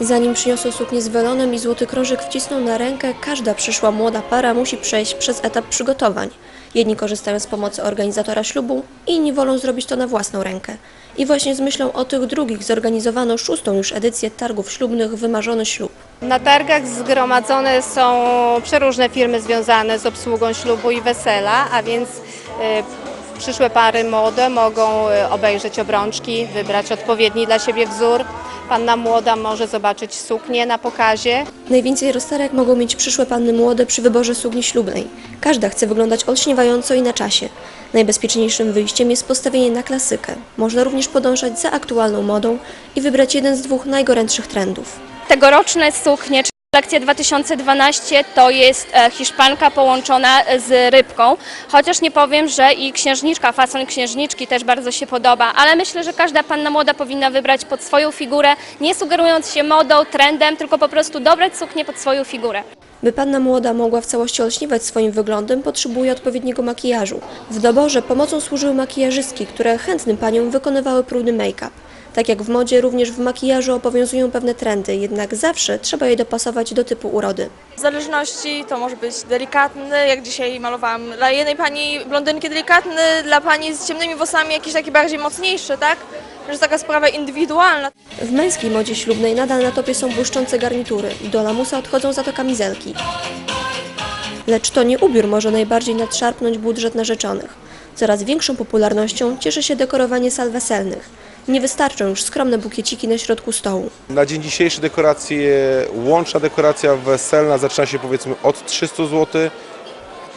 Zanim przyniosą suknię z welonem i złoty krążek wcisną na rękę, każda przyszła młoda para musi przejść przez etap przygotowań. Jedni korzystają z pomocy organizatora ślubu, inni wolą zrobić to na własną rękę. I właśnie z myślą o tych drugich zorganizowano szóstą już edycję targów ślubnych Wymarzony Ślub. Na targach zgromadzone są przeróżne firmy związane z obsługą ślubu i wesela, a więc y, przyszłe pary młode mogą y, obejrzeć obrączki, wybrać odpowiedni dla siebie wzór. Panna młoda może zobaczyć suknię na pokazie. Najwięcej rozterek mogą mieć przyszłe panny młode przy wyborze sukni ślubnej. Każda chce wyglądać olśniewająco i na czasie. Najbezpieczniejszym wyjściem jest postawienie na klasykę. Można również podążać za aktualną modą i wybrać jeden z dwóch najgorętszych trendów. tegoroczne suknie, kolekcja 2012 to jest e, hiszpanka połączona z rybką, chociaż nie powiem, że i księżniczka, fason księżniczki też bardzo się podoba, ale myślę, że każda panna młoda powinna wybrać pod swoją figurę, nie sugerując się modą, trendem, tylko po prostu dobrać suknię pod swoją figurę. By panna młoda mogła w całości olśniewać swoim wyglądem, potrzebuje odpowiedniego makijażu. W doborze pomocą służyły makijażystki, które chętnym paniom wykonywały próbny make-up. Tak jak w modzie, również w makijażu obowiązują pewne trendy, jednak zawsze trzeba je dopasować do typu urody. W zależności to może być delikatny, jak dzisiaj malowałam dla jednej pani blondynki delikatny, dla pani z ciemnymi włosami jakiś taki bardziej mocniejszy, tak? Że taka sprawa indywidualna. W męskiej modzie ślubnej nadal na topie są błyszczące garnitury, do lamusa odchodzą za to kamizelki. Lecz to nie ubiór może najbardziej nadszarpnąć budżet narzeczonych. Coraz większą popularnością cieszy się dekorowanie sal weselnych. Nie wystarczą już skromne bukieciki na środku stołu. Na dzień dzisiejszy dekoracje, łączna dekoracja weselna zaczyna się powiedzmy od 300 zł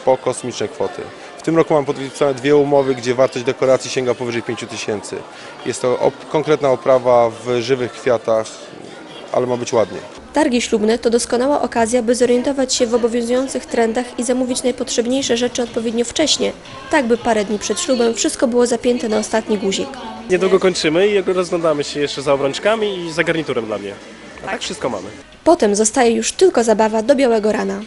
po kosmiczne kwoty. W tym roku mam podpisane dwie umowy, gdzie wartość dekoracji sięga powyżej 5000. Jest to op- konkretna oprawa w żywych kwiatach, ale ma być ładnie. Targi ślubne to doskonała okazja, by zorientować się w obowiązujących trendach i zamówić najpotrzebniejsze rzeczy odpowiednio wcześnie, tak by parę dni przed ślubem wszystko było zapięte na ostatni guzik. Niedługo kończymy i rozglądamy się jeszcze za obrączkami i za garniturem dla mnie. A tak wszystko mamy. Potem zostaje już tylko zabawa do białego rana.